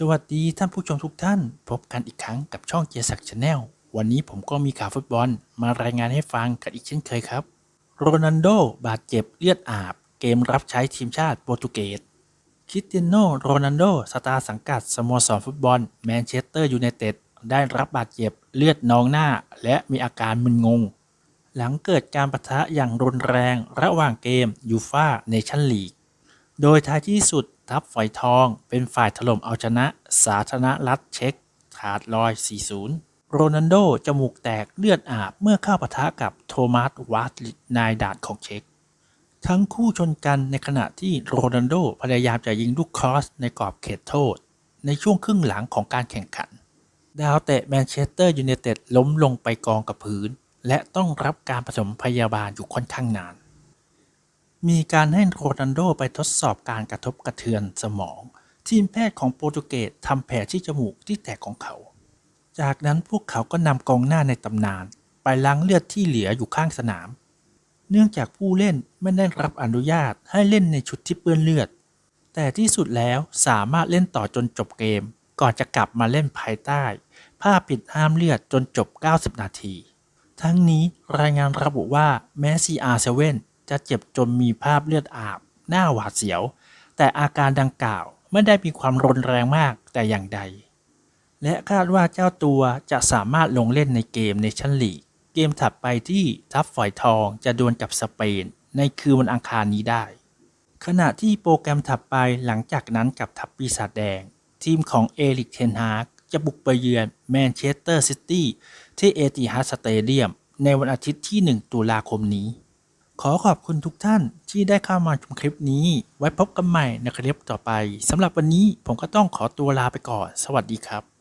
สวัสดีท่านผู้ชมทุกท่าน พบกันอีกครั้งกับช่องเจสักชาแนลวันนี้ผมก็มีข่าวฟุตบอลมารายงานให้ฟังกันอีกเช่นเคยครับ โรนัลโดบาดเจ็บเลือดอาบ เกมรับใช้ทีมชาติโปรตุเกสคริสเตียโนโรนัลโดสตาร์สังกัดสโมสรฟุตบอลแมนเชสเตอร์ยูไนเต็ดได้รับบาดเจ็บเลือดนองหน้า และมีอาการมึนงง หลังเกิดการปะทะอย่างรุนแรงระหว่างเกมยูฟาเนชั่นลีก โดยท้ายที่สุดทัพฝอยทองเป็นฝ่ายถล่มเอาชนะสาธารณรัฐเช็กขาดลอย 4-0 โรนัลโดจมูกแตกเลือดอาบเมื่อเข้าปะทะกับโทมัสวาสลินายด่านของเช็ก ทั้งคู่ชนกันในขณะที่โรนัลโดพยายามจะยิงลูกครอสในกรอบเขตโทษ ในช่วงครึ่งหลังของการแข่งขัน ดาวเตะแมนเชสเตอร์ยูไนเต็ดล้มลงไปกองกับพื้น และต้องรับการผสมพยาบาลอยู่ค่อนข้างนาน มีการให้โรนัลโดไปทดสอบการกระทบกระเทือนสมอง ทีมแพทย์ของโปรตุเกสทำแผลที่จมูกที่แตกของเขา จากนั้นพวกเขาก็นำกองหน้าในตำนาน ไปล้างเลือดที่เหลืออยู่ข้างสนาม เนื่องจากผู้เล่นไม่ได้รับอนุญาตให้เล่นในชุดที่เปื้อนเลือด แต่ที่สุดแล้วสามารถเล่นต่อจนจบเกม ก่อนจะกลับมาเล่นภายใต้ ผ้าปิดห้ามเลือดจนจบ 90 นาที ทั้งนี้รายงานระบุว่าแม้ CR7 จะเจ็บจนมีภาพเลือดอาบ หน้าหวาดเสียว แต่อาการดังกล่าวไม่ได้มีความรุนแรงมากแต่อย่างใด และคาดว่าเจ้าตัวจะสามารถลงเล่นในเกมในชั้นลีก เกมถัดไปที่ทัพฝอยทองจะดวลกับสเปน ในคืนวันอังคารนี้ได้ ขณะที่โปรแกรมถัดไปหลังจากนั้นกับทัพปีศาจแดง ทีมของเอริกเทนฮากจะบุกไปเยือนแมนเชสเตอร์ซิตี้ที่เอติฮัดสเตเดียมในวันอาทิตย์ที่ 1 ตุลาคมนี้ ขอขอบคุณทุกท่านที่ได้เข้ามาชมคลิปนี้ ไว้พบกันใหม่ในคลิปต่อไปสำหรับวันนี้ผมก็ต้องขอตัวลาไปก่อน สวัสดีครับ